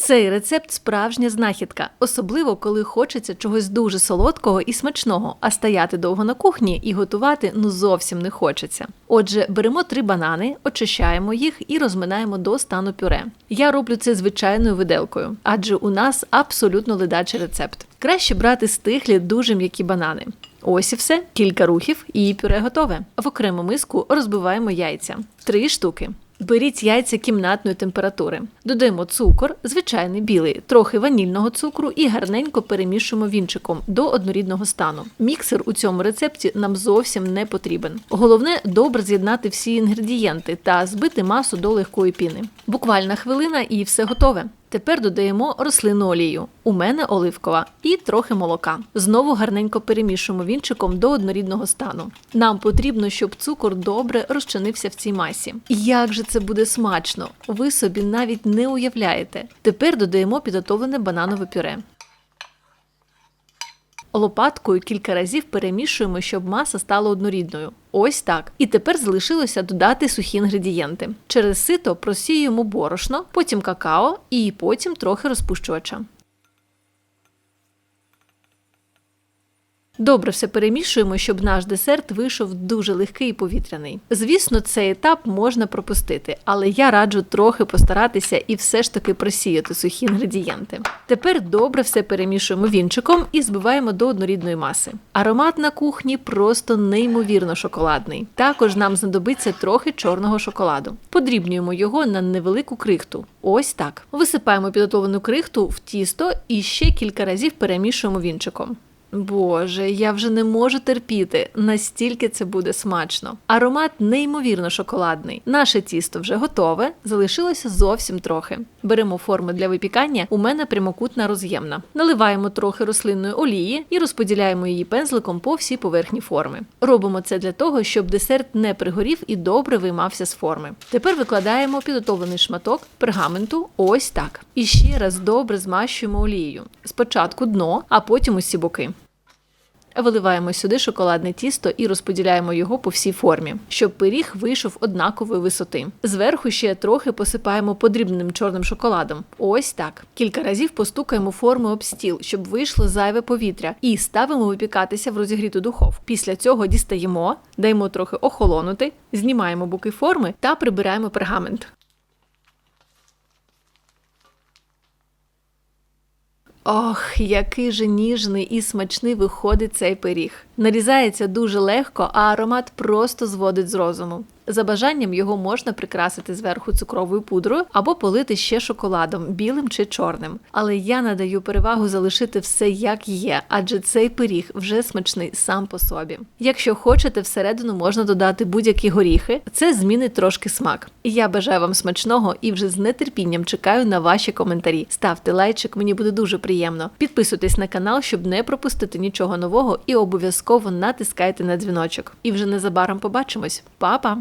Цей рецепт справжня знахідка, особливо коли хочеться чогось дуже солодкого і смачного, а стояти довго на кухні і готувати ну зовсім не хочеться. Отже, беремо три банани, очищаємо їх і розминаємо до стану пюре. Я роблю це звичайною виделкою, адже у нас абсолютно ледачий рецепт. Краще брати стиглі дуже м'які банани. Ось і все, кілька рухів, і пюре готове. В окрему миску розбиваємо яйця. Три штуки. Беріть яйця кімнатної температури. Додаємо цукор, звичайний білий, трохи ванільного цукру і гарненько перемішуємо вінчиком до однорідного стану. Міксер у цьому рецепті нам зовсім не потрібен. Головне добре з'єднати всі інгредієнти та збити масу до легкої піни. Буквально хвилина і все готове. Тепер додаємо рослинну олію. У мене оливкова і трохи молока. Знову гарненько перемішуємо вінчиком до однорідного стану. Нам потрібно, щоб цукор добре розчинився в цій масі. Як же це буде смачно! Ви собі навіть не уявляєте. Тепер додаємо підготовлене бананове пюре. Лопаткою кілька разів перемішуємо, щоб маса стала однорідною. Ось так. І тепер залишилося додати сухі інгредієнти. Через сито просіюємо борошно, потім какао і потім трохи розпущувача. Добре все перемішуємо, щоб наш десерт вийшов дуже легкий і повітряний. Звісно, цей етап можна пропустити, але я раджу трохи постаратися і все ж таки просіяти сухі інгредієнти. Тепер добре все перемішуємо вінчиком і збиваємо до однорідної маси. Аромат на кухні просто неймовірно шоколадний. Також нам знадобиться трохи чорного шоколаду. Подрібнюємо його на невелику крихту. Ось так. Висипаємо підготовлену крихту в тісто і ще кілька разів перемішуємо вінчиком. Боже, я вже не можу терпіти, настільки це буде смачно. Аромат неймовірно шоколадний. Наше тісто вже готове, залишилося зовсім трохи. Беремо форму для випікання. У мене прямокутна роз'ємна. Наливаємо трохи рослинної олії і розподіляємо її пензликом по всій поверхні форми. Робимо це для того, щоб десерт не пригорів і добре виймався з форми. Тепер викладаємо підготовлений шматок пергаменту ось так. І ще раз добре змащуємо олією. Спочатку дно, а потім усі боки. Виливаємо сюди шоколадне тісто і розподіляємо його по всій формі, щоб пиріг вийшов однакової висоти. Зверху ще трохи посипаємо подрібненим чорним шоколадом. Ось так. Кілька разів постукаємо форму об стіл, щоб вийшло зайве повітря, і ставимо випікатися в розігріту духовку. Після цього дістаємо, даємо трохи охолонути, знімаємо боки форми та прибираємо пергамент. Ох, який же ніжний і смачний виходить цей пиріг. Нарізається дуже легко, а аромат просто зводить з розуму. За бажанням його можна прикрасити зверху цукровою пудрою або полити ще шоколадом, білим чи чорним. Але я надаю перевагу залишити все як є, адже цей пиріг вже смачний сам по собі. Якщо хочете, всередину можна додати будь-які горіхи, це змінить трошки смак. Я бажаю вам смачного і вже з нетерпінням чекаю на ваші коментарі. Ставте лайчик, мені буде дуже приємно. Підписуйтесь на канал, щоб не пропустити нічого нового, і обов'язково натискайте на дзвіночок. І вже незабаром побачимось. Па-па!